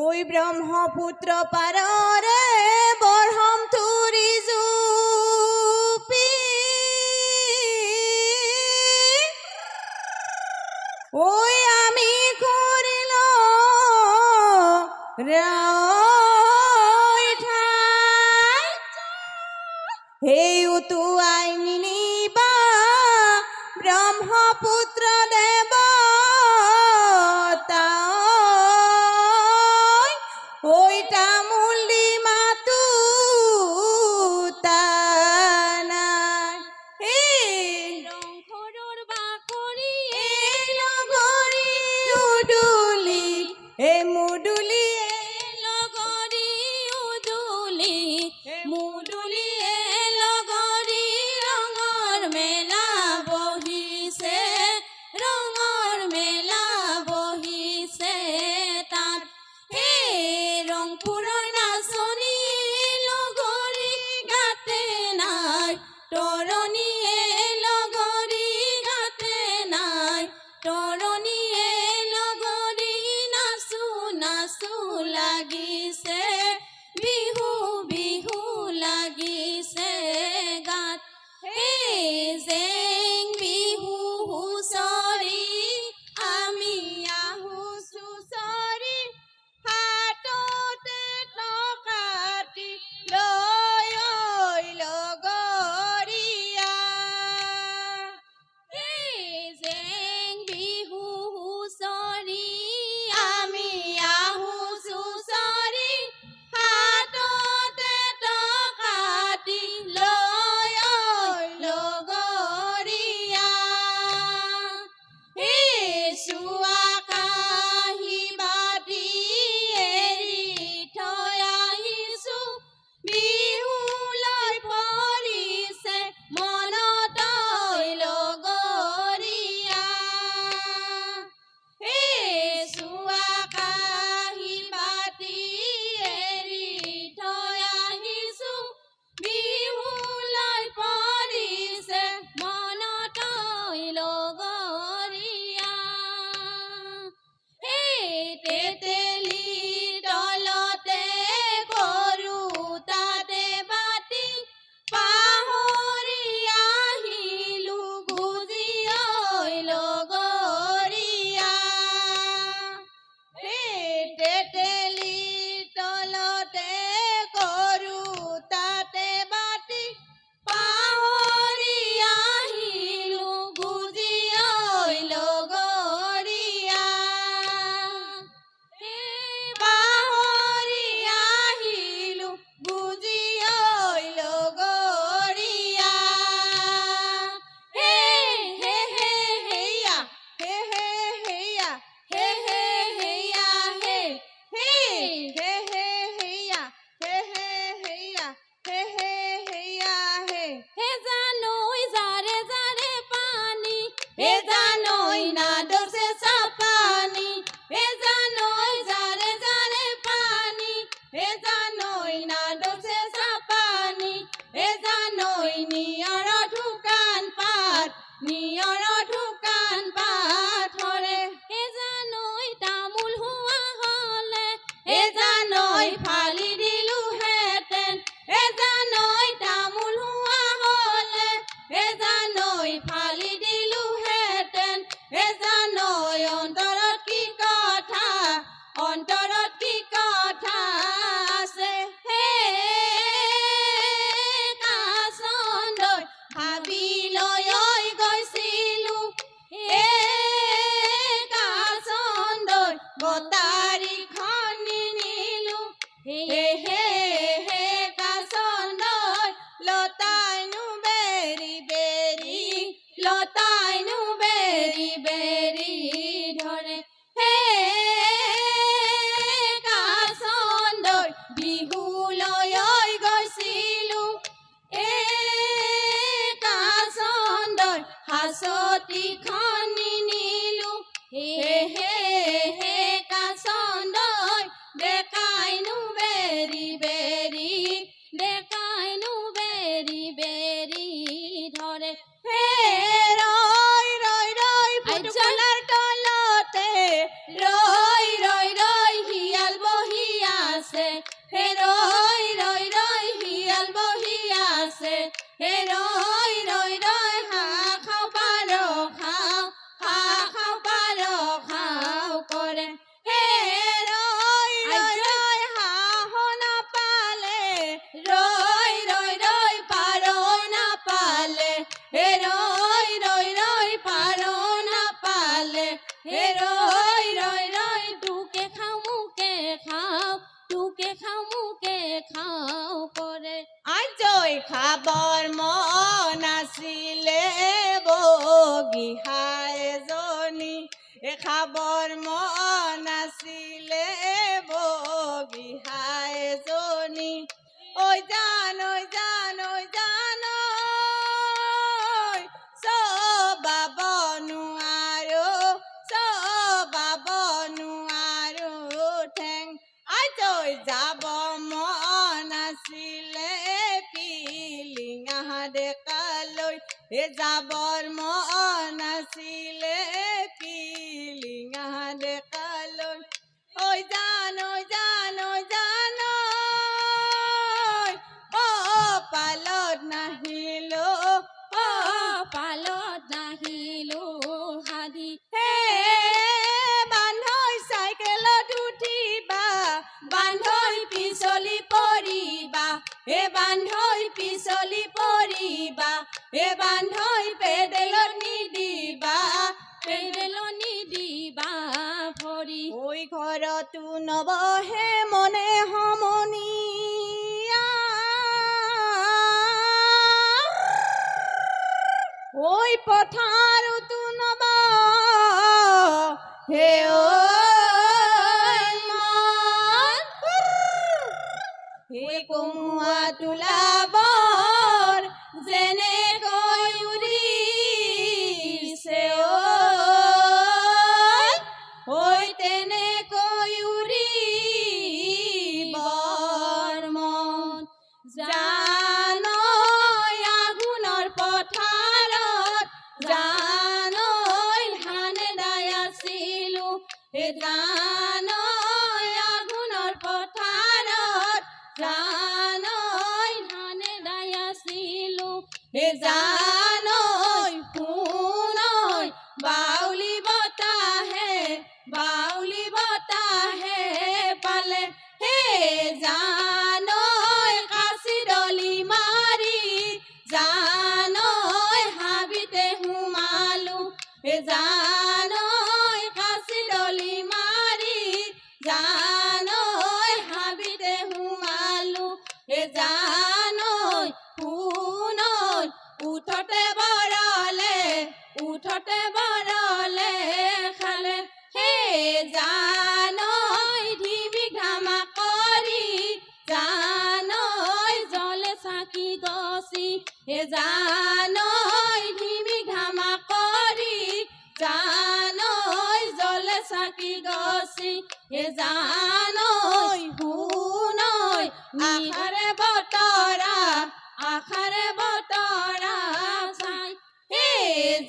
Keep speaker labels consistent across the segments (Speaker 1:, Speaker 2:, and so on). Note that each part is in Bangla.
Speaker 1: ওই ব্রহ্মপুত্র পারে বরহম তুরি জুপি। ওই আমি করিল রাম Hey! hey. এ খাবৰ মন আছিলে বগীহা এজনী ঐ জান ঐ জান ঐ জান চবাব নোৱাৰো চবাব নোৱাৰো ঠেং। আজৈ যাব মন আছিলে পিলিঙা ডেকালৈ এ যাবৰ মন আছিলে পিলিঙা ঘৰতো নবহে মনে সমনীয়া ঐ পথাৰতো নব হে ঐ হে জানৈ ধিমি ঘামা কৰি জানৈ
Speaker 2: জলে চাকি গছি
Speaker 1: হে জানৈ শুনৈ আশাৰে বতৰা আশাৰে বতৰা চাই হে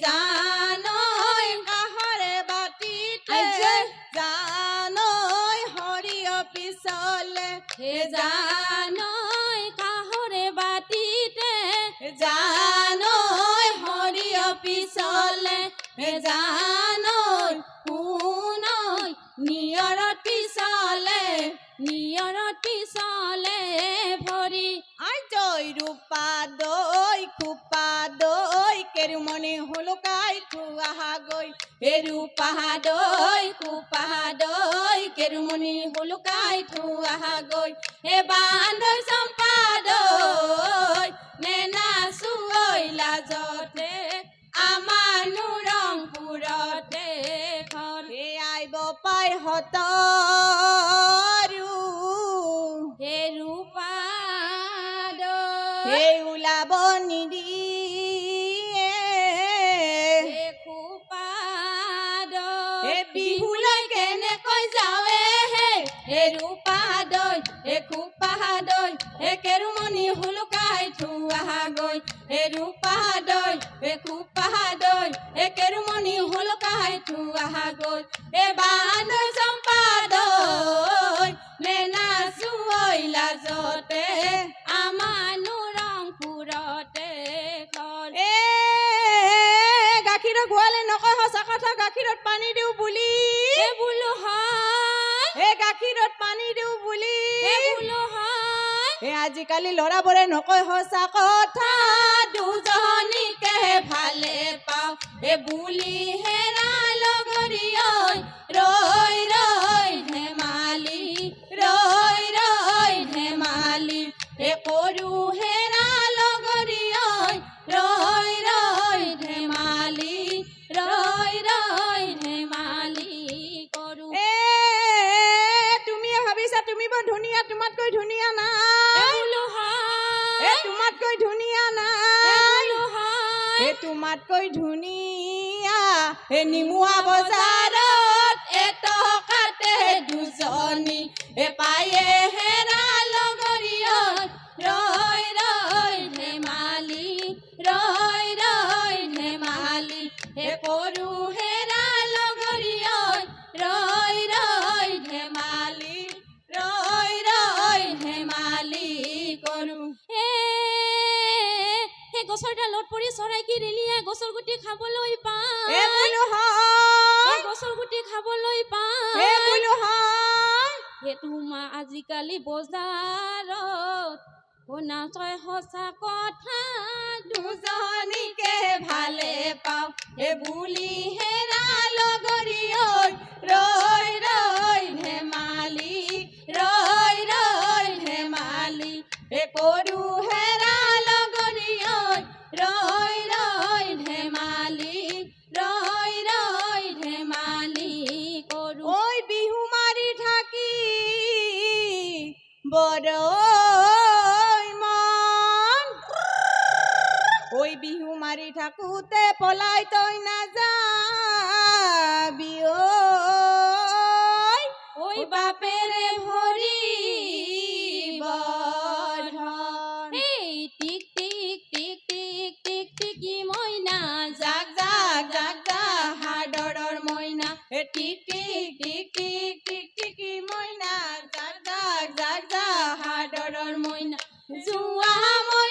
Speaker 1: জানৈ কাষৰে বাটিতে
Speaker 2: আইজে।
Speaker 1: জানৈ সৰিয় পিছলে হে জান জানৈ শুনৈ নিয়ৰত পিছলে
Speaker 2: নিয়ৰত পিছলে ভৰি
Speaker 1: আজৈ ৰূপা দৈ খোপা দৈ কেৰুমণি হুলুকাই থোৱা গৈ হে ৰূপা দৈ খোপা দৈ কেৰুমণি হুলুকাই থোৱা গৈ হে বান্ধৈ চম্পা দৈ নেনা চুঐ লাজতে আমাৰ পাই হতৰু
Speaker 2: হে ৰূপা
Speaker 1: হে ওলাব নিদিয়ে
Speaker 2: হে খোপা
Speaker 1: হে বিহুলৈ কেনেকৈ যাৱে হে হে ৰূপা দৈ গৈ হে বান্ধৈ চম্পা দৈ নেনা চুঐ লাজতে
Speaker 2: ৰংপুৰতে ঘৰ
Speaker 1: এ গোৱালে নকয় সঁচা কথা গাখীৰত পানী দিওঁ বুলি।
Speaker 2: বোলো হয়।
Speaker 1: এ গাখীৰত পানী দিওঁ বুলি।
Speaker 2: বোলো হয়।
Speaker 1: এ আজিকালি ল'ৰাবোৰে নকয় সঁচা কথা। দুজনীকে ভালে পাওঁ। এ বুলি হেরা লগৰী রই রই ৰৈ রই রই ৰৈ ধেমালি এ করু হেৰা হে নিমুয়া বজাৰত এটকাতে দুজনী হে পায়ে হেৰা লগৰীয়ত ৰৈ ৰৈ ধেমালি ৰৈ ৰৈ ধেমালি হে কৰো হেৰা লগৰীয়ত ৰৈ ৰৈ ধেমালি ৰৈ ৰৈ ধেমালি কৰোঁ
Speaker 2: হে সেই গছৰ ডালত পৰি চৰাই কি ৰেলিয়াই গছৰ গুটি খাবলৈ শুনা তই সঁচা কথা
Speaker 1: দুজনীকে ভালে পাওঁ। এই
Speaker 2: বুলিহে
Speaker 1: ওই বিহু মারি ঠাকুতে পলাই তই
Speaker 2: না
Speaker 1: যাবি, ওই। বাপেরে
Speaker 2: ভরি টিক টিক টিক টিক টিক, টিকি মইনা
Speaker 1: জাগ জাগ জাগ জাগ হাডর মইনা জুয়া মইনা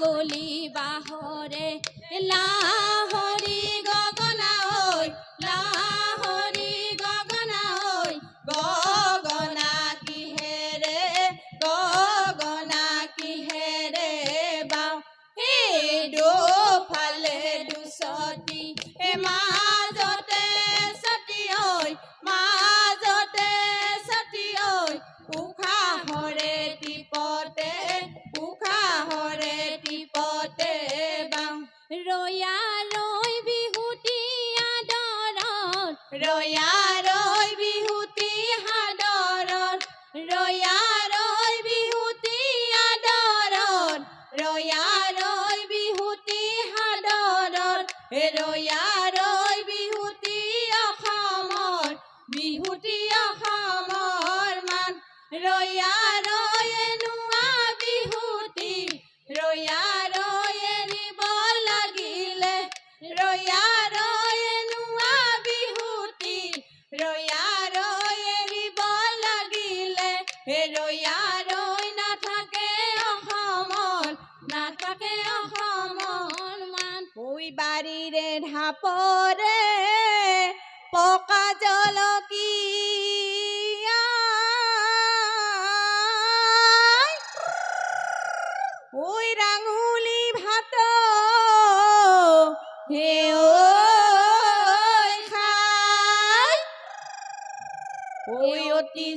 Speaker 2: গলি
Speaker 1: বাহরে লাহ Oh yeah.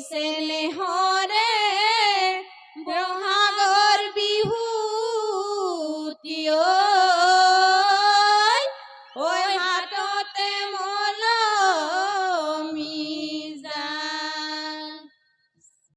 Speaker 1: ছেলে